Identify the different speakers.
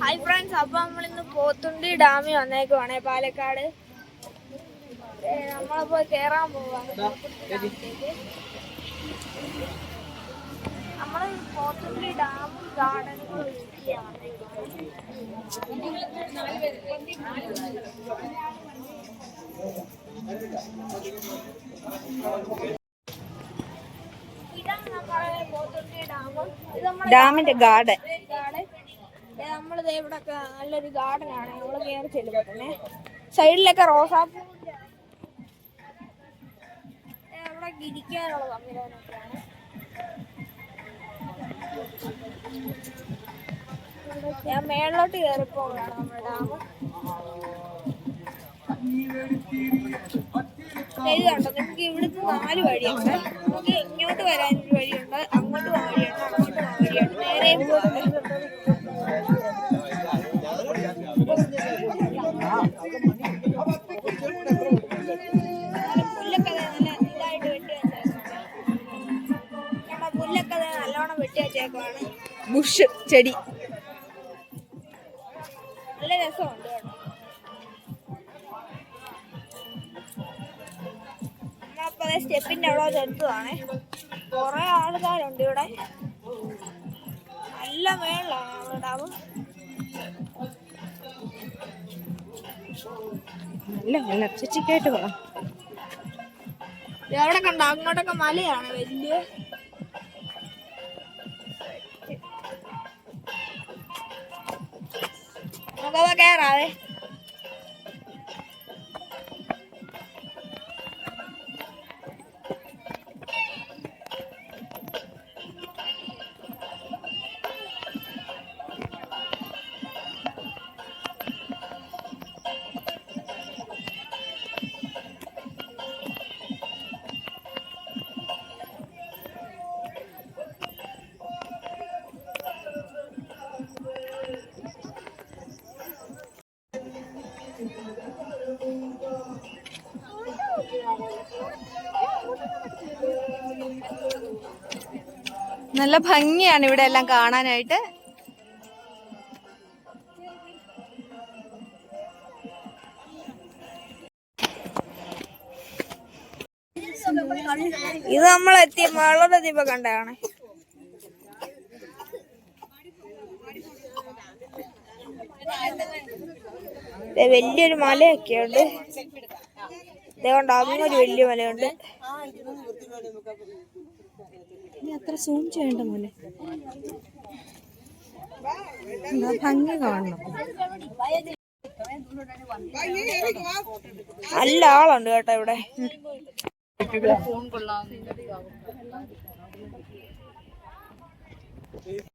Speaker 1: Hi friends അപ്പൊ നമ്മളിന്ന് പോത്തുണ്ടി ഡാമിൽ വന്നേക്കുവാണ് പാലക്കാട്. ഏ, നമ്മളിപ്പോ കേറാൻ പോവാണ് ഡാമിലേക്ക്. നമ്മൾ പോത്തുണ്ടി ഡാമും ഗാർഡനുകളും വന്നേക്കുവാണ്
Speaker 2: ഡാമിന്റെ ഗാർഡൻ.
Speaker 1: നമ്മളിത് ഇവിടെ നല്ലൊരു ഗാർഡൻ ആണ് നമ്മൾ കയറി ചെല്ലുമ്പോ തന്നെ. സൈഡിലൊക്കെ റോസാപ്പൂവിന്റെ ഇവിടെ ഇരിക്കാനുള്ള സംവിധാനമൊക്കെയാണ് ഞാൻ മേളിലോട്ട് കയറിപ്പോകാണ് നമ്മുടെ ഡാം. എഴുതുണ്ടോ നിങ്ങൾക്ക് ഇവിടുത്തെ നാല് വഴിയുണ്ട്. നമുക്ക് ഇങ്ങോട്ട് വരാൻ ഒരു വഴിയുണ്ട്. അങ്ങോട്ട് പോകാൻ വഴിയുണ്ട്. അങ്ങോട്ട് പോകാൻ വഴിയുണ്ട്. നേരെ പുല്ലൊക്കെ നല്ല ഇതായിട്ട് വെട്ടി വെച്ചേക്കാണ് പുല്ലൊക്കെ നല്ലോണം വെട്ടി വെച്ചേക്കുവാണ്.
Speaker 2: ബുഷ് ചെടി.
Speaker 1: നല്ല രസമുണ്ട് കേട്ടോ. സ്റ്റെപ്പിന്റെ അവിടെ ചെറുത്തതാണേ കുറേ ആൾക്കാരുണ്ട് ഇവിടെ. നല്ല മേളിലാണ് നമ്മുടെ ഡാം
Speaker 2: നല്ല നല്ല ചേച്ചിക്കായിട്ട് പറ
Speaker 1: അവിടെ കണ്ട? അങ്ങോട്ടൊക്കെ മലയാണ് വലിയ. നമുക്കപ്പോ കേറാവേ.
Speaker 2: നല്ല ഭംഗിയാണ് ഇവിടെ എല്ലാം കാണാനായിട്ട്.
Speaker 1: ഇത് നമ്മൾ എത്തിയ ദീപ കണ്ടതാണ്. ദേ വലിയൊരു മലയൊക്കെ ഉണ്ട് ഇതേകൊണ്ട് അങ്ങൊരു വലിയ മലയുണ്ട്.
Speaker 2: അത്ര സൂം ചെയ്യണ്ട മോനെ. ഭംഗി കാണണം.
Speaker 1: നല്ല ആളുണ്ട് കേട്ടോ ഇവിടെ.